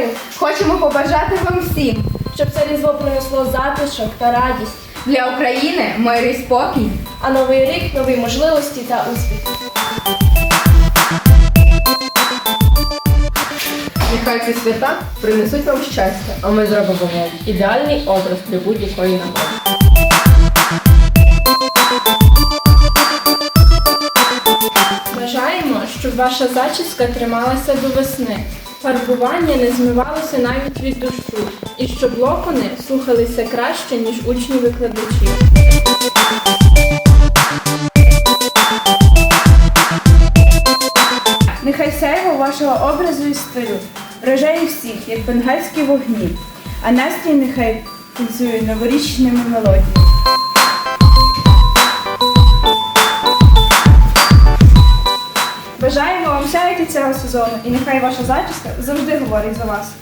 веснею. Хочемо побажати вам всім Щоб це різдво принесло затишок та радість, для України мир і спокій. а новий рік нові можливості та успіх. Нехай ці свята принесуть вам щастя, а ми зробимо вам ідеальний образ для будь-якої нагоди. Бажаємо, щоб ваша зачіска трималася до весни, фарбування не змивалося навіть від дощу, і щоб локони слухалися краще, ніж учні викладачів. Нехай сяйво вашого образу і стилю вражає всіх, як бенгальські вогні, а настрій нехай танцює новорічними мелодіями. Бажаємо вам сяяти цього сезону, і нехай ваша зачіска завжди говорить за вас.